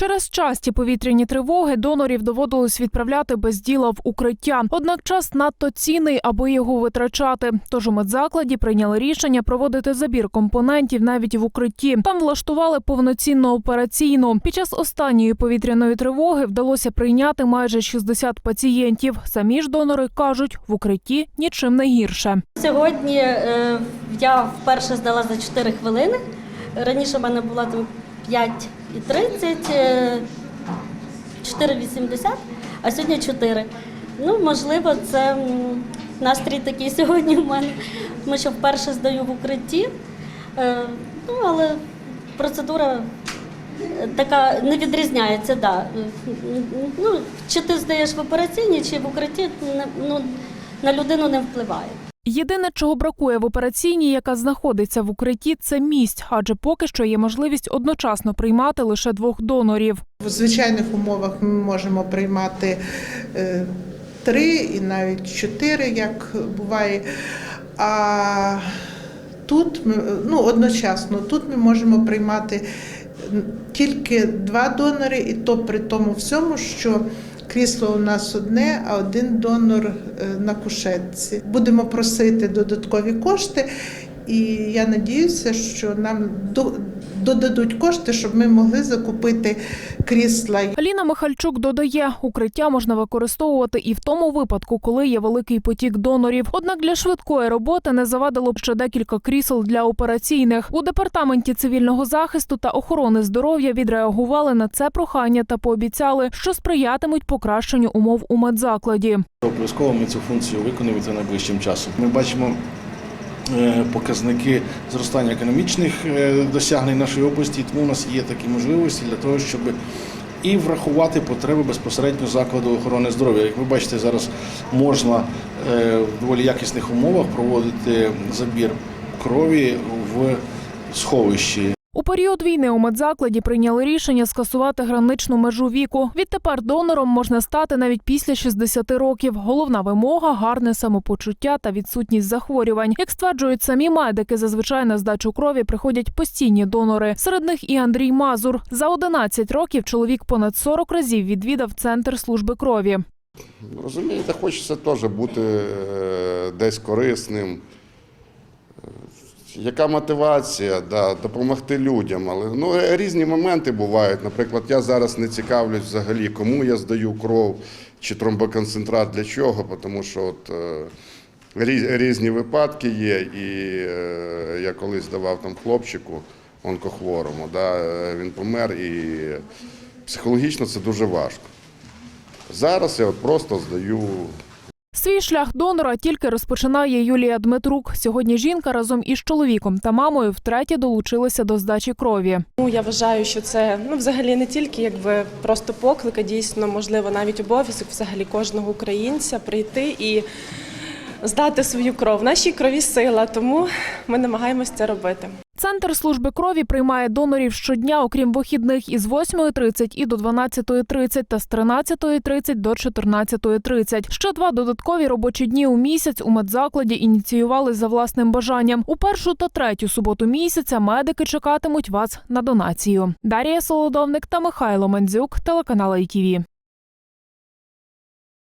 Через часті повітряні тривоги донорів доводилось відправляти без діла в укриття. Однак час надто цінний, аби його витрачати. Тож у медзакладі прийняли рішення проводити забір компонентів навіть в укритті. Там влаштували повноцінну операційну. Під час останньої повітряної тривоги вдалося прийняти майже 60 пацієнтів. Самі ж донори кажуть, в укритті нічим не гірше. Сьогодні е, я вперше здала за 4 хвилини. Раніше в мене була там 5,30, е, 4,80, а сьогодні 4. Ну, можливо, це настрій такий сьогодні в мене, тому що вперше здаю в укритті. Е, Ну, але процедура е, така не відрізняється, да. Ну, чи ти здаєш в операційній, чи в укритті, ну, на людину не впливає. Єдине, чого бракує в операційній, яка знаходиться в укритті, це місць, адже поки що є можливість одночасно приймати лише двох донорів. В звичайних умовах ми можемо приймати е, три і навіть чотири, як буває. А тут ну, одночасно тут ми можемо приймати тільки два донори, і то при тому всьому, що крісло у нас одне, а один донор е, на кушетці. Будемо просити додаткові кошти. І я надіюся, що нам до- додадуть кошти, щоб ми могли закупити крісла. Аліна Михальчук додає, укриття можна використовувати і в тому випадку, коли є великий потік донорів. Однак для швидкої роботи не завадило б ще декілька крісел для операційних. У департаменті цивільного захисту та охорони здоров'я відреагували на це прохання та пообіцяли, що сприятимуть покращенню умов у медзакладі. Обов'язково ми цю функцію виконуємо це найближчим часом. Ми бачимо показники зростання економічних е, досягнень нашої області, тому у нас є такі можливості для того, щоб і врахувати потреби безпосередньо закладу охорони здоров'я. Як ви бачите, зараз можна е, в доволі якісних умовах проводити забір крові в сховищі. У період війни у медзакладі прийняли рішення скасувати граничну межу віку. Відтепер донором можна стати навіть після 60 років. Головна вимога гарне самопочуття та відсутність захворювань. Як стверджують самі медики, зазвичай на здачу крові приходять постійні донори. Серед них і Андрій Мазур. За 11 років чоловік понад 40 разів відвідав центр служби крові. Розумієте, хочеться теж бути е, десь корисним. Яка мотивація да, допомогти людям? Але ну, е, різні моменти бувають. Наприклад, я зараз не цікавлюсь взагалі, кому я здаю кров чи тромбоконцентрат для чого, тому що от, е, різні випадки є. І е, я колись давав там хлопчику онкохворому, да, він помер, і психологічно це дуже важко. Зараз я от просто здаю Свій шлях донора тільки розпочинає Юлія Дмитрук. Сьогодні жінка разом із чоловіком та мамою втретє долучилася до здачі крові. Ну, я вважаю, що це ну, взагалі не тільки якби просто поклик, а дійсно, можливо, навіть обов'язок взагалі кожного українця прийти і здати свою кров. В нашій крові сила, тому ми намагаємось це робити. Центр служби крові приймає донорів щодня, окрім вихідних, із 8.30 і до 12.30 та з 13.30 до 14.30. Ще два додаткові робочі дні у місяць у медзакладі ініціювали за власним бажанням. У першу та третю суботу місяця медики чекатимуть вас на донацію. Дарія Солодовник та Михайло Мандзюк, телеканал ITV.